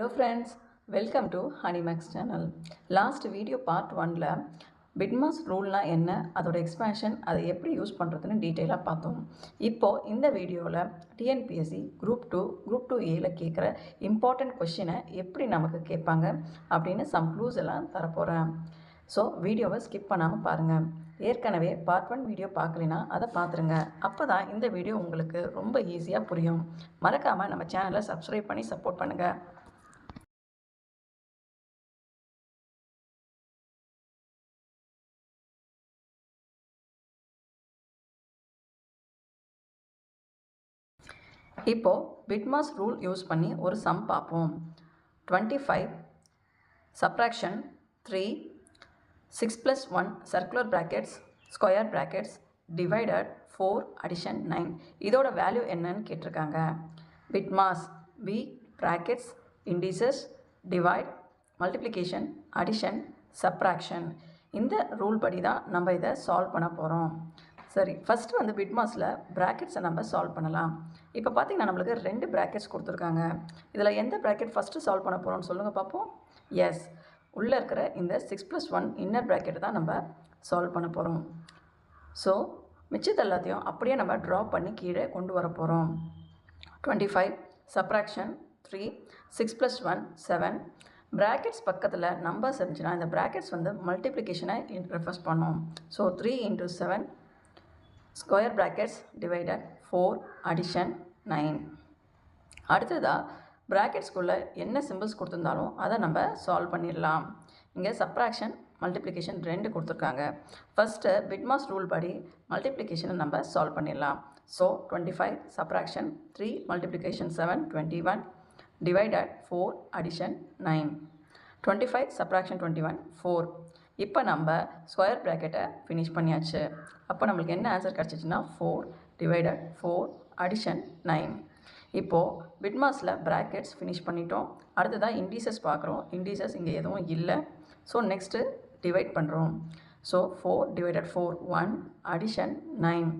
Hello friends welcome to Honeymax channel last video part ஒனில் BIDMAS ரூல்னால் என்ன அதோட expansion அதை எப்படி யூஸ் பண்ணுறதுன்னு டீட்டெயிலாக பார்த்தோம். இப்போது இந்த வீடியோவில் TNPSC group two group two ஏல கேட்குற இம்பார்ட்டண்ட் கொஷினை எப்படி நமக்கு கேட்பாங்க அப்படின்னு சம் க்ளூஸ் எல்லாம் தரப்போகிறேன் ஸோ வீடியோவை ஸ்கிப் பண்ணாமல் பாருங்கள் ஏற்கனவே பார்ட் ஒன் வீடியோ பார்க்கலைன்னா அதை பார்த்துருங்க. அப்போ தான் இந்த வீடியோ உங்களுக்கு ரொம்ப ஈஸியாக புரியும். மறக்காமல் நம்ம சேனலை சப்ஸ்கிரைப் பண்ணி சப்போர்ட் பண்ணுங்கள் இப்போது பிட்மாஸ் ரூல் யூஸ் பண்ணி ஒரு சம் பார்ப்போம். Twenty five subtraction three six plus one circular brackets square brackets divided four addition nine இதோட வேல்யூ என்னன்னு கேட்டிருக்காங்க. BIDMAS B brackets indices divide multiplication addition subtraction இந்த ரூல் படி தான் நம்ம இதை சால்வ் பண்ண போகிறோம் சரி ஃபஸ்ட்டு வந்து பிட்மாஸில் ப்ராக்கெட்ஸை நம்ம சால்வ் பண்ணலாம். இப்போ பார்த்தீங்கன்னா நம்மளுக்கு ரெண்டு ப்ராக்கெட்ஸ் கொடுத்துருக்காங்க. இதில் எந்த ப்ராக்கெட் ஃபஸ்ட்டு சால்வ் பண்ண போகிறோம்னு சொல்லுங்கள் பார்ப்போம் எஸ் உள்ளே இருக்கிற இந்த six plus one inner bracket தான் நம்ம சால்வ் பண்ண போகிறோம் ஸோ மிச்சத்தை எல்லாத்தையும் அப்படியே நம்ம ட்ராப் பண்ணி கீழே கொண்டு வர போகிறோம் twenty five subtraction three six plus one seven brackets பக்கத்தில் நம்பர்ஸ் இருந்துச்சுன்னா இந்த ப்ராக்கெட்ஸ் வந்து மல்டிப்ளிகேஷனை ரெஃபர்ஸ் பண்ணோம். So three into seven square brackets divided four addition nine அடுத்ததாக ப்ராக்கெட்ஸ்குள்ளே என்ன சிம்பிள்ஸ் கொடுத்துருந்தாலும் அதை நம்ம சால்வ் பண்ணிடலாம். இங்கே சப்ராக்ஷன் மல்டிப்ளிகேஷன் ரெண்டு கொடுத்துருக்காங்க. ஃபஸ்ட்டு பிட்மாஸ் ரூல் படி மல்டிப்ளிகேஷனை நம்ம சால்வ் பண்ணிடலாம். So twenty five subtraction three multiplication seven twenty one divided four addition nine twenty five subtraction twenty one four இப்போ நம்ம ஸ்கொயர் ப்ராக்கெட்டை ஃபினிஷ் பண்ணியாச்சு. அப்போ நம்மளுக்கு என்ன answer கிடச்சிச்சின்னா four divided four addition nine இப்போது பிட்மாஸில் ப்ராக்கெட்ஸ் ஃபினிஷ் பண்ணிட்டோம். அடுத்ததாக இண்டீசஸ் பார்க்குறோம். இண்டீசஸ் இங்கே எதுவும் இல்லை. ஸோ நெக்ஸ்ட்டு டிவைட் பண்ணுறோம் so four divided four one addition nine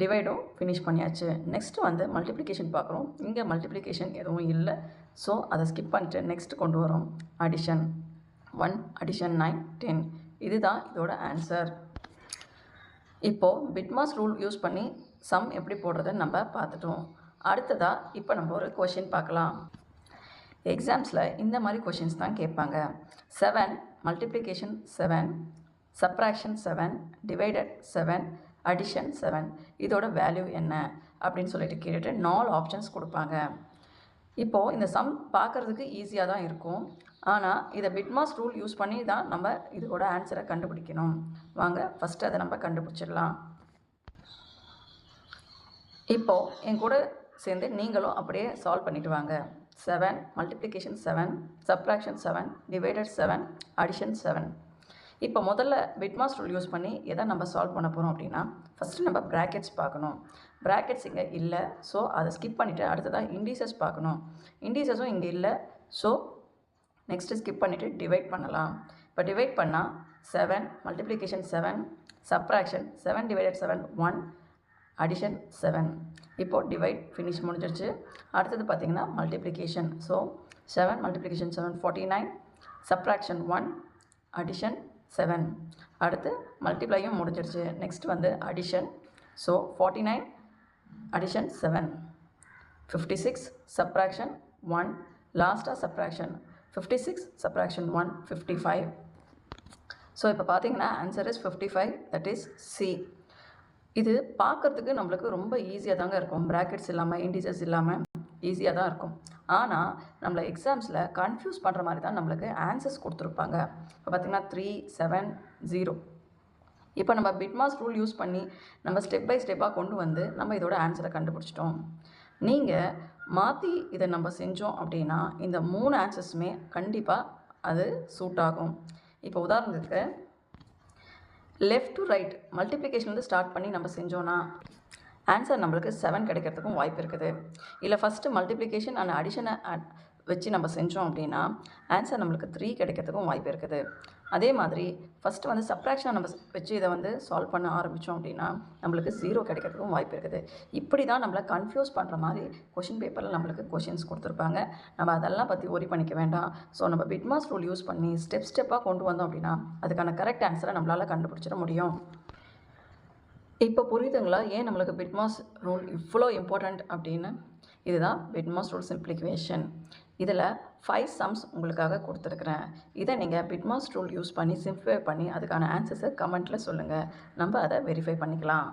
டிவைடும் finish பண்ணியாச்சு. நெக்ஸ்ட்டு வந்து மல்டிப்ளிகேஷன் பார்க்குறோம். இங்கே மல்டிப்ளிகேஷன் எதுவும் இல்லை. ஸோ அதை ஸ்கிப் பண்ணிட்டு நெக்ஸ்ட் கொண்டு வரோம். Addition one addition nine ten இதுதான் இதோட ஆன்சர் இப்போது பிட்மாஸ் ரூல் யூஸ் பண்ணி சம் எப்படி போடுறதுன்னு நம்ம பார்த்துட்டோம். அடுத்ததாக இப்போ நம்ம ஒரு கொஷின் பார்க்கலாம். எக்ஸாம்ஸில் இந்த மாதிரி கொஷின்ஸ் தான் கேட்பாங்க. Seven multiplication seven subtraction seven divided seven addition seven இதோட வேல்யூ என்ன? அப்படின்னு சொல்லிட்டு கேட்டுட்டு நாலு ஆப்ஷன்ஸ் கொடுப்பாங்க. இப்போது இந்த சம் பார்க்குறதுக்கு ஈஸியாக தான் இருக்கும். ஆனால் இதை பிட்மாஸ் ரூல் யூஸ் பண்ணி தான் நம்ம இதோட ஆன்சரை கண்டுபிடிக்கணும். வாங்க ஃபஸ்ட்டு அதை நம்ம கண்டுபிடிச்சிடலாம். இப்போது என் கூட சேர்ந்து நீங்களும் அப்படியே சால்வ் பண்ணிட்டு வாங்க. Seven multiplication seven subtraction seven divided seven addition seven இப்போ முதல்ல பிட்மாஸ் ரூல் யூஸ் பண்ணி எதை நம்ம சால்வ் பண்ண போகிறோம் அப்படின்னா ஃபஸ்ட்டு நம்ம ப்ராக்கெட்ஸ் பார்க்கணும். ப்ராக்கெட்ஸ் இங்கே இல்லை ஸோ அதை ஸ்கிப் பண்ணிவிட்டு அடுத்ததாக இண்டீசஸ் பார்க்கணும். இண்டீசஸும் இங்கே இல்லை ஸோ நெக்ஸ்ட்டு ஸ்கிப் பண்ணிவிட்டு டிவைட் பண்ணலாம். இப்போ டிவைட் பண்ணால் seven multiplication seven subtraction seven divided seven one addition seven இப்போது டிவைட் ஃபினிஷ் முடிஞ்சிருச்சு. அடுத்தது பார்த்திங்கன்னா multiplication so seven multiplication seven forty nine subtraction one addition seven அடுத்து மல்டிப்ளையும் முடிஞ்சிருச்சு. நெக்ஸ்ட் வந்து addition so forty nine addition seven fifty six subtraction one லாஸ்ட்டாக subtraction fifty six subtraction one fifty five so இப்போ பார்த்தீங்கன்னா answer is fifty five that is C இது பார்க்குறதுக்கு நம்மளுக்கு ரொம்ப ஈஸியாக தாங்க இருக்கும். ப்ராக்கெட்ஸ் இல்லாமல் இண்டிசஸ் இல்லாமல் ஈஸியாக தான் இருக்கும். ஆனால் நம்மளை எக்ஸாம்ஸில் கன்ஃபியூஸ் பண்ணுற மாதிரி தான் நம்மளுக்கு ஆன்சர்ஸ் கொடுத்துருப்பாங்க. இப்போ பார்த்திங்கன்னா த்ரீ செவன் ஜீரோ இப்போ நம்ம பிட்மாஸ் ரூல் யூஸ் பண்ணி நம்ம ஸ்டெப் பை ஸ்டெப்பாக கொண்டு வந்து நம்ம இதோட ஆன்சரை கண்டுபிடிச்சிட்டோம். நீங்கள் மாற்றி இதை நம்ம செஞ்சோம் அப்படின்னா இந்த மூணு ஆன்சர்ஸுமே கண்டிப்பாக அது சூட் ஆகும். இப்போ உதாரணத்துக்கு லெஃப்ட் டு ரைட் மல்டிப்ளிகேஷன்லேருந்து ஸ்டார்ட் பண்ணி நம்ம செஞ்சோன்னா ஆன்சர் நம்மளுக்கு செவன் கிடைக்கிறதுக்கும் வாய்ப்பு இருக்குது. இல்லை ஃபஸ்ட்டு மல்டிப்ளிகேஷன் அண்ட் அடிஷனை வச்சு நம்ம செஞ்சோம் அப்படின்னா ஆன்சர் நம்மளுக்கு த்ரீ கிடைக்கிறதுக்கும் வாய்ப்பு இருக்குது. அதே மாதிரி ஃபஸ்ட்டு வந்து சப்ராக்ஷனை நம்ம வச்சு இதை வந்து சால்வ் பண்ண ஆரம்பித்தோம் அப்படின்னா நம்மளுக்கு ஜீரோ கிடைக்கிறதுக்கும் வாய்ப்பு இருக்குது. இப்படி தான் நம்மளை கன்ஃபியூஸ் பண்ணுற மாதிரி கொஷின் பேப்பரில் நம்மளுக்கு கொஷின்ஸ் கொடுத்துருப்பாங்க. நம்ம அதெல்லாம் பற்றி ஒரி பண்ணிக்க வேண்டாம். ஸோ நம்ம பிட்மாஸ் ரூல் யூஸ் பண்ணி ஸ்டெப் ஸ்டெப்பாக கொண்டு வந்தோம் அப்படின்னா அதுக்கான கரெக்ட் ஆன்சரை நம்மளால் கண்டுபிடிச்சிட முடியும். இப்போ புரியுதுங்களா? ஏன் நம்மளுக்கு பிட்மாஸ் ரூல் இவ்வளோ இம்பார்ட்டண்ட் அப்படின்னு? இதுதான் பிட்மாஸ் ரூல் சிம்ப்ளிகேஷன் இதில் ஃபைவ் சம்ஸ் உங்களுக்காக கொடுத்துருக்குறேன். இதை நீங்கள் பிட்மாஸ் ரூல் யூஸ் பண்ணி சிம்ப்ளிஃபை பண்ணி அதுக்கான ஆன்சர்ஸை கமெண்ட்டில் சொல்லுங்கள் நம்ம அதை வெரிஃபை பண்ணிக்கலாம்.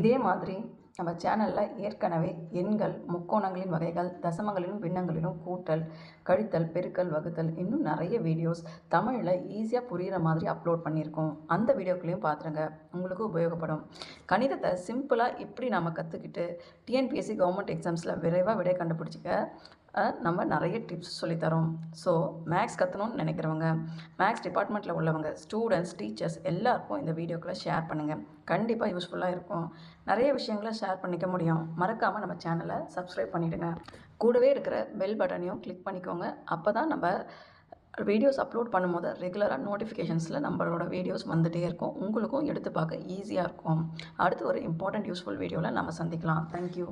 இதே மாதிரி நம்ம சேனலில் ஏற்கனவே எண்கள் முக்கோணங்களின் வகைகள் தசமங்களிலும் பின்னங்களிலும் கூட்டல் கழித்தல் பெருக்கல் வகுத்தல் இன்னும் நிறைய வீடியோஸ் தமிழில் ஈஸியாக புரிகிற மாதிரி அப்லோட் பண்ணியிருக்கோம். அந்த வீடியோக்களையும் பார்த்துருங்க உங்களுக்கு உபயோகப்படும். கணிதத்தை சிம்பிளாக இப்படி நம்ம கற்றுக்கிட்டு டிஎன்பிஎஸ்சி கவர்மெண்ட் எக்ஸாம்ஸில் விரைவாக விடை கண்டுபிடிச்சிக்க. நம்ம நிறைய டிப்ஸ் சொல்லித்தரோம். ஸோ மேக்ஸ் கற்றணும்னு நினைக்கிறவங்க மேக்ஸ் டிபார்ட்மெண்ட்டில் உள்ளவங்க ஸ்டூடெண்ட்ஸ் டீச்சர்ஸ் எல்லாருக்கும் இந்த வீடியோக்களை ஷேர் பண்ணுங்கள் கண்டிப்பாக யூஸ்ஃபுல்லாக இருக்கும். நிறைய விஷயங்களை ஷேர் பண்ணிக்க முடியும். மறக்காமல் நம்ம சேனலை சப்ஸ்கிரைப் பண்ணிவிடுங்க கூடவே இருக்கிற பெல் பட்டனையும் கிளிக் பண்ணிக்கோங்க. அப்போ தான் நம்ம வீடியோஸ் அப்லோட் பண்ணும்போது ரெகுலராக நோட்டிஃபிகேஷன்ஸில் நம்மளோட வீடியோஸ் வந்துகிட்டே இருக்கும். உங்களுக்கும் எடுத்து பார்க்க ஈஸியாக இருக்கும். அடுத்து ஒரு இம்பார்ட்டண்ட் யூஸ்ஃபுல் வீடியோவில் நம்ம சந்திக்கலாம். தேங்க்யூ